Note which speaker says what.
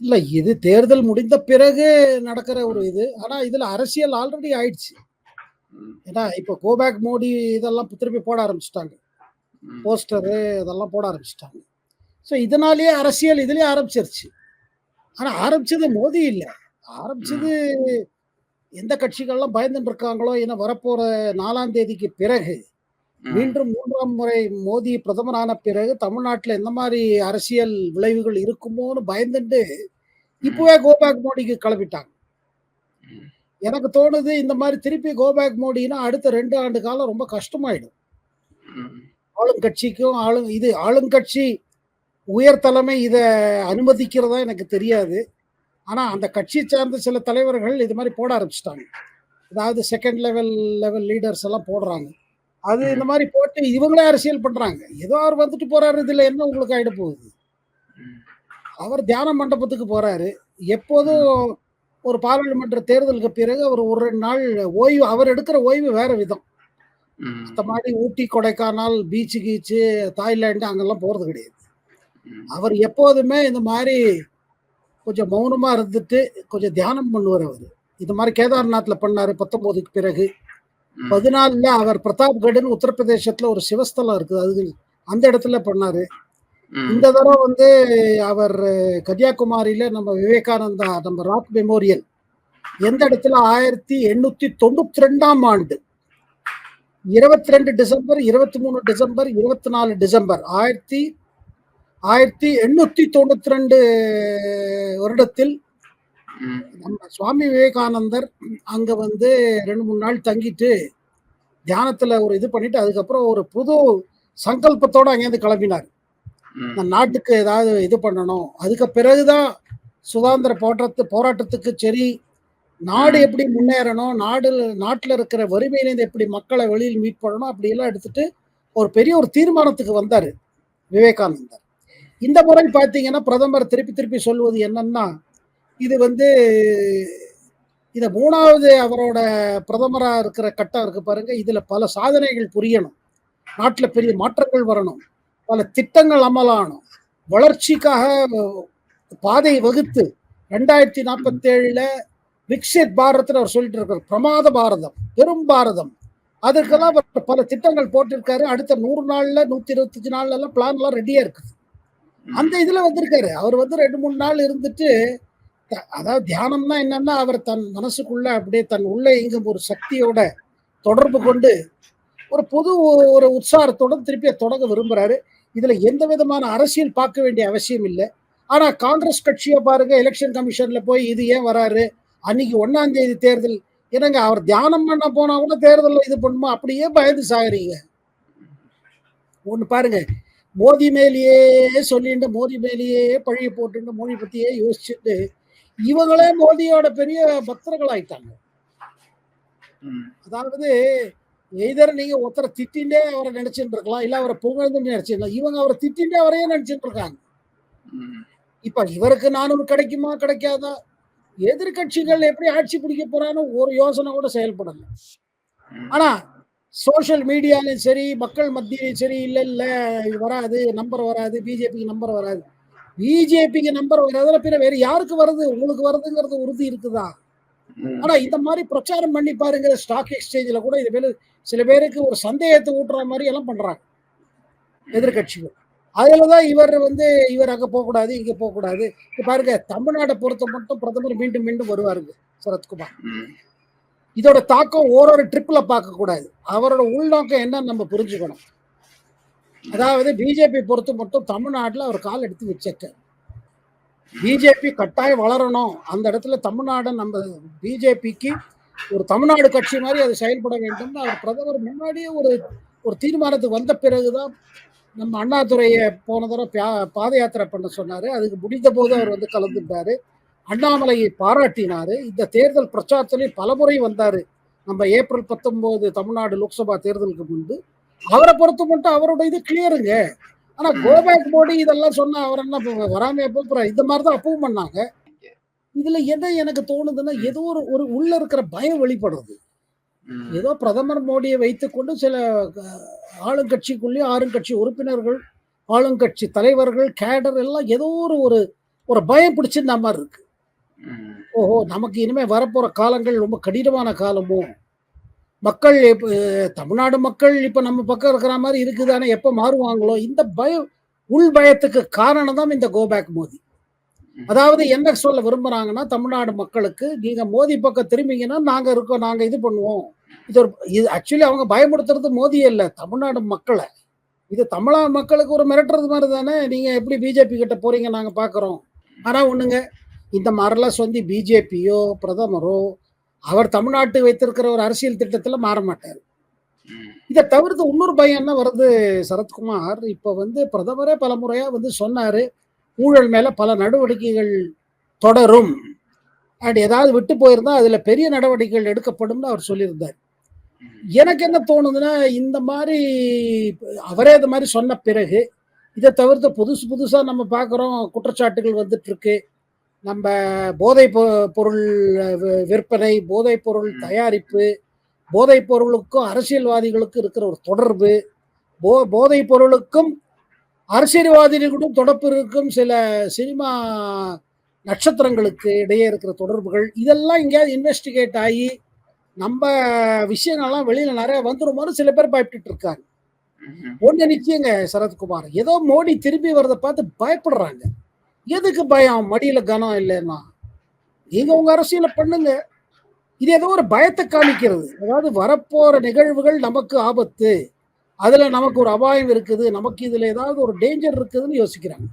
Speaker 1: இல்ல இது தேர்தல் முடிந்த பிறகு நடக்கிற ஒரு இது. ஆனா இதுல அரசியல் ஆல்ரெடி ஆயிடுச்சு. ஏன்னா இப்ப கோ பேக் மோடி இதெல்லாம் திருப்பி போட ஆரம்பிச்சுட்டாங்க. போஸ்டரு இதெல்லாம் போட ஆரம்பிச்சுட்டாங்க. ஸோ இதனாலேயே அரசியல் இதுலயே ஆரம்பிச்சிருச்சு. ஆனா ஆரம்பிச்சது மோடி இல்ல. ஆரம்பிச்சது. எந்த கட்சிகள்லாம் பயந்துட்டு இருக்காங்களோ, ஏன்னா வரப்போற 4ஆம் தேதிக்கு பிறகு. மீண்டும் 3ஆம் முறை மோடி பிரதமரான பிறகு தமிழ்நாட்டுல எந்த மாரி அரசியல் விளைவுகள் இருக்குமோன்னு பயந்துண்டு,
Speaker 2: ம்.
Speaker 1: இப்பவே கோ பேக் மோடிக்கு கிளம்பிட்டாங்க.
Speaker 2: ம்.
Speaker 1: எனக்கு தோணுது இந்த மாரி திருப்பி கோ பேக் மோடின்னா அடுத்த 2 ஆண்டு காலம் ரொம்ப கஷ்டமாயிடும். ஆளுங்கட்சிக்கும் ஆளு இது ஆளுங்கட்சி உயர் தலைமை இத அனுமதிக்கிறதா எனக்கு தெரியாது. ஆனா அந்த கட்சிய சார்ந்த சில தலைவர்கள் இது மாரி போட ஆரம்பிச்சுட்டாங்க. அதாவது 2ண்ட் லெவல் லெவல் லீடர்ஸ் எல்லாம் போடுறாங்க. அது இந்த
Speaker 2: ம்.
Speaker 1: மாரி போட்டு இவங்களே அரசியல் பண்றாங்க. ஏதோ அவர் வந்துட்டு போறாரு இதுல என்ன உங்களுக்கு ஆயிட போகுது? அவர் தியான மண்டபத்துக்கு போறாரு. எப்போதும். ஒரு பாராளுமன்ற தேர்தலுக்கு பிறகு அவர் ஒரு 2 நாள் ஓய்வு அவர் எடுக்கிற ஓய்வு வேற விதம். மத்த
Speaker 2: ம்.
Speaker 1: மாரி ஊட்டி, கொடைக்கானல், பீச் கீச்சு, தாய்லாந்து அங்கெல்லாம் போறது கிடையாது. அவர் எப்போதுமே இந்த மாரி கொஞ்சம் மௌனமா இருந்துட்டு, கொஞ்சம் தியானம் பண்ணுவாரு அவரு. இது மாரி கேதார்நாத்ல பண்ணாரு 19க்கு பிறகு. 14ல அவர் பிரதாப்கட்ன்னு உத்தரப்பிரதேசத்துல ஒரு சிவஸ்தலம் இருக்குது. அது அந்த இடத்துல பண்ணாரு. இந்த தடவ வந்து அவர் கன்னியாகுமாரியில நம்ம விவேகானந்தா நம்ம ராக் மெமோரியல் எந்த இடத்துல 1892ஆம் ஆண்டு 22 டிசம்பர், 23 டிசம்பர், 24 டிசம்பர் ஆயிரத்தி 1892 வருடத்தில்
Speaker 2: ம்.
Speaker 1: நம்ம சுவாமி விவேகானந்தர் அங்க வந்து 2, 3 நாள் தங்கிட்டு, தியானத்துல ஒரு இது பண்ணிட்டு, அதுக்கப்புறம் ஒரு புது சங்கல்பத்தோட அங்கேருந்து கிளம்பினாரு. நாட்டுக்கு ஏதாவது இது பண்ணணும். அதுக்கு பிறகு தான் சுதந்திர போற்றத்து போராட்டத்துக்கு சரி, நாடு. எப்படி முன்னேறணும், நாடு நாட்டுல இருக்கிற வறுமையிலேருந்து எப்படி மக்கள வெளியில் மீட் பண்ணணும், அப்படியெல்லாம் எடுத்துட்டு ஒரு பெரிய ஒரு தீர்மானத்துக்கு வந்தாரு, விவேகானந்தர். இந்த முறை பார்த்தீங்கன்னா, பிரதமர் திருப்பி திருப்பி சொல்வது என்னன்னா, இது வந்து இதை மூணாவது அவரோட பிரதமராக இருக்கிற கட்டம் இருக்கு பாருங்க, இதில் பல சாதனைகள் புரியணும். நாட்டில் பெரிய மாற்றங்கள் வரணும். பல திட்டங்கள் அமலானும் வளர்ச்சிக்காக பாதை வகுத்து
Speaker 2: ம்.
Speaker 1: 2047ல விக்சித் பாரத்ன்னு அவர் சொல்லிட்டு இருக்கார் பிரமாத பாரதம், பெரும் பாரதம். அதற்கெல்லாம் அவர் பல திட்டங்கள் போட்டிருக்காரு. அடுத்த 100 நாள்ல, 125 நாள்லலாம் பிளான்லாம் ரெடியா இருக்குது. அந்த
Speaker 2: இதில்
Speaker 1: இதுல வந்திருக்காரு. அவர் வந்து 2, 3 நாள் இருந்துட்டு, அதாவது தியானம்னா என்னன்னா, அவர் தன் மனசுக்குள்ள அப்படியே தன் உள்ளே இங்கும் ஒரு சக்தியோட தொடர்பு கொண்டு, ஒரு புது ஒரு உற்சாகத்தோட திருப்பி தொடங்க விரும்புறாரு. இதுல எந்த விதமான அரசியல் பார்க்க வேண்டிய அவசியம் இல்லை ஆனா காங்கிரஸ் கட்சியை பாருங்க, எலக்ஷன் கமிஷன்ல போய் இது ஏன் வராரு? அன்னைக்கு ஒன்னாம் தேதி தேர்தல். என்னங்க அவர் தியானம் பண்ண போனா கூட தேர்தலில் இது பண்ணுமா? அப்படியே பயந்து சாகுறீங்க. ஒன்று பாருங்க. மோதி மேலேயே சொல்லிண்டு, மோதி மேலேயே பழிய போட்டுண்டு, மொழி பத்தியே யோசிச்சுட்டு, இவங்களே மோடியோட பெரிய பக்தர்கள் ஆயிட்டாங்க. அதாவது எய்தர் நீங்க ஒருத்தர திட்டிண்டே அவர நினைச்சுட்டு இருக்கலாம். இல்ல அவர புகழ்ந்து நினைச்சுக்கலாம். இவங்க அவர திட்டிண்டே அவரையே நினைச்சுட்டு இருக்காங்க. இப்ப இவருக்கு 400 கிடைக்குமா? கிடைக்காதா? எதிர்க்கட்சிகள் எப்படி ஆட்சி பிடிக்க போறான்னு ஒரு யோசனை கூட செயல்படல. ஆனா சோசியல் மீடியாலயும் சரி, மக்கள் மத்தியிலயும் சரி, இல்ல இல்ல இது வராது, நம்பர் வராது, பிஜேபிக்கு நம்பர் வராது. பிஜேபிக்கு நம்பர் வராதுன்னா பின்ன வேற யாருக்கு வருது? உங்களுக்கு வருதுங்கிறது உறுதி இருக்குதா? ஆனா. இந்த மாரி பிரச்சாரம் பண்ணி பாருங்க. ஸ்டாக் எக்ஸ்சேஞ்ச்ல கூட இது மேல சில பேருக்கு ஒரு சந்தேகத்த ஊட்டுற மாரி எல்லாம் பண்றாங்க.
Speaker 2: ம்.
Speaker 1: எதிர்க்கட்சிகள். அதுல தான் இவர் வந்து இவர் அங்க போக்கூடாது, இங்க போக்கூடாது. இப்ப பாருங்க தமிழ்நாட பொறுத்த மட்டும் பிரதமர் மீண்டும் மீண்டும் வருவாருங்க, சரத்குமார். இதோட தாக்கம் ஓரொரு ட்ரிப்ல பார்க்கக்கூடாது. அவரோட உள்நோக்கம் என்னன்னு நம்ம புரிஞ்சுக்கணும். அதாவது பிஜேபி பொறுத்து மட்டும் தமிழ்நாட்டில் அவர் கால் எடுத்து வச்சிருக்கார் பிஜேபி கட்டாயம் வளரணும். அந்த இடத்துல தமிழ்நாடு நம்ம பிஜேபிக்கு ஒரு தமிழ்நாடு கட்சி மாதிரி அது செயல்பட வேண்டும்னு அவர் பிரதமர் முன்னாடியே ஒரு ஒரு தீர்மானத்துக்கு வந்த பிறகு தான் நம்ம அண்ணாதுரையை போன தடவை பா பாத யாத்திரை பண்ண சொன்னாரு. அதுக்கு முடிந்தபோது அவர் வந்து கலந்துட்டாரு. அண்ணாமலையை பாராட்டினாரு. இந்த தேர்தல் பிரச்சாரத்திலையும் பலமுறை வந்தாரு. நம்ம ஏப்ரல் 19 தமிழ்நாடு லோக்சபா தேர்தலுக்கு முன்பு. அவர பொறுத்த மட்டும் அவரோட இது கிளியருங்க. ஆனா கோ
Speaker 2: ம்.
Speaker 1: பேக் மோடி இதெல்லாம் சொன்னா அவர் என்ன வராமையா போப்போறாரு? இந்த மாரி தான் அப்பவும் பண்ணாங்க. இதுல என்ன எனக்கு தோணுதுன்னா. ஏதோ ஒரு ஒரு உள்ள இருக்கிற பயம் வெளிப்படுது.
Speaker 2: ம்.
Speaker 1: ஏதோ பிரதமர் மோடிய வைத்துக்கொண்டு சில க ஆளுங்கட்சிக்குள்ளேயும் ஆளுங்கட்சி உறுப்பினர்கள், ஆளுங்கட்சி தலைவர்கள், கேடர் எல்லாம் ஏதோ ஒரு ஒரு ஒரு பயம் பிடிச்சிருந்த மாதிரி இருக்கு. ஓஹோ நமக்கு இனிமே வரப்போற காலங்கள் ரொம்ப கடினமான காலமோ மக்கள் இப்ப தமிழ்நாடு மக்கள் இப்ப நம்ம பக்கம் இருக்கிற மாதிரி இருக்குதானே எப்ப மாறுவாங்களோ இந்த பயம் உள் பயத்துக்கு காரணம் தான் இந்த கோபேக் மோதி. அதாவது என்ன சொல்ல விரும்புறாங்கன்னா தமிழ்நாடு மக்களுக்கு நீங்க மோதி பக்கம் திரும்பிங்கன்னா நாங்க இருக்கோம் நாங்க இது பண்ணுவோம். இது ஒரு இது ஆக்சுவலி அவங்க பயமுறுத்துறது மோதியே இல்ல தமிழ்நாடு மக்களை. இது தமிழ்நாடு மக்களுக்கு ஒரு மிரட்டுறது மாதிரி தானே நீங்க எப்படி பிஜேபி கிட்ட போறீங்க நாங்க பாக்குறோம். ஆனா ஒண்ணுங்க இந்த மாதிரிலாம் சொல்லி பிஜேபியோ பிரதமரோ அவர் தமிழ்நாட்டு வைத்திருக்கிற ஒரு அரசியல் திட்டத்துல மாற மாட்டார். இதை தவிர்த்து இன்னொரு பயம் என்ன வருது சரத்குமார்? இப்ப வந்து பிரதமரே பல முறையா வந்து சொன்னாரு ஊழல் மேல பல நடவடிக்கைகள் தொடரும். அண்ட் ஏதாவது விட்டு போயிருந்தா அதுல பெரிய நடவடிக்கைகள் எடுக்கப்படும்னு அவர் சொல்லியிருந்தார். எனக்கு என்ன தோணுதுன்னா இந்த மாதிரி அவரே இந்த மாதிரி சொன்ன பிறகு இதை தவிர்த்து புதுசு புதுசா நம்ம பார்க்குறோம் குற்றச்சாட்டுகள் வந்துட்டு இருக்கு. நம்ம போதைப் பொ- பொருள் விற்பனை போதைப் பொருள். தயாரிப்பு போதைப் பொருளுக்கும் அரசியல்வாதிகளுக்கும் இருக்கிற ஒரு தொடர்பு போ போதைப் பொருளுக்கும் அரசியல்வாதிகளுக்கும் தொடர்பு இருக்கும் சில சினிமா நட்சத்திரங்களுக்கு இடையே இருக்கிற தொடர்புகள் இதெல்லாம் எங்கேயாவது இன்வெஸ்டிகேட் ஆகி நம்ம விஷயங்கள்லாம் வெளியில நிறைய வந்துருமோன்னு சில பேர் பயப்பட்டு இருக்காங்க. ஒண்ணு நிச்சயங்க சரத்குமார் ஏதோ மோடி திரும்பி வரதை பார்த்து பயப்படுறாங்க எதுக்கு பயம்? மடியில கனம் இல்லைன்னா. நீங்க உங்க அரசியலை பண்ணுங்க. இது ஏதோ ஒரு பயத்தை காமிக்கிறது. அதாவது வரப்போற நிகழ்வுகள் நமக்கு ஆபத்து. அதுல நமக்கு ஒரு அபாயம் இருக்குது. நமக்கு இதுல ஏதாவது ஒரு டேஞ்சர் இருக்குதுன்னு யோசிக்கிறாங்க.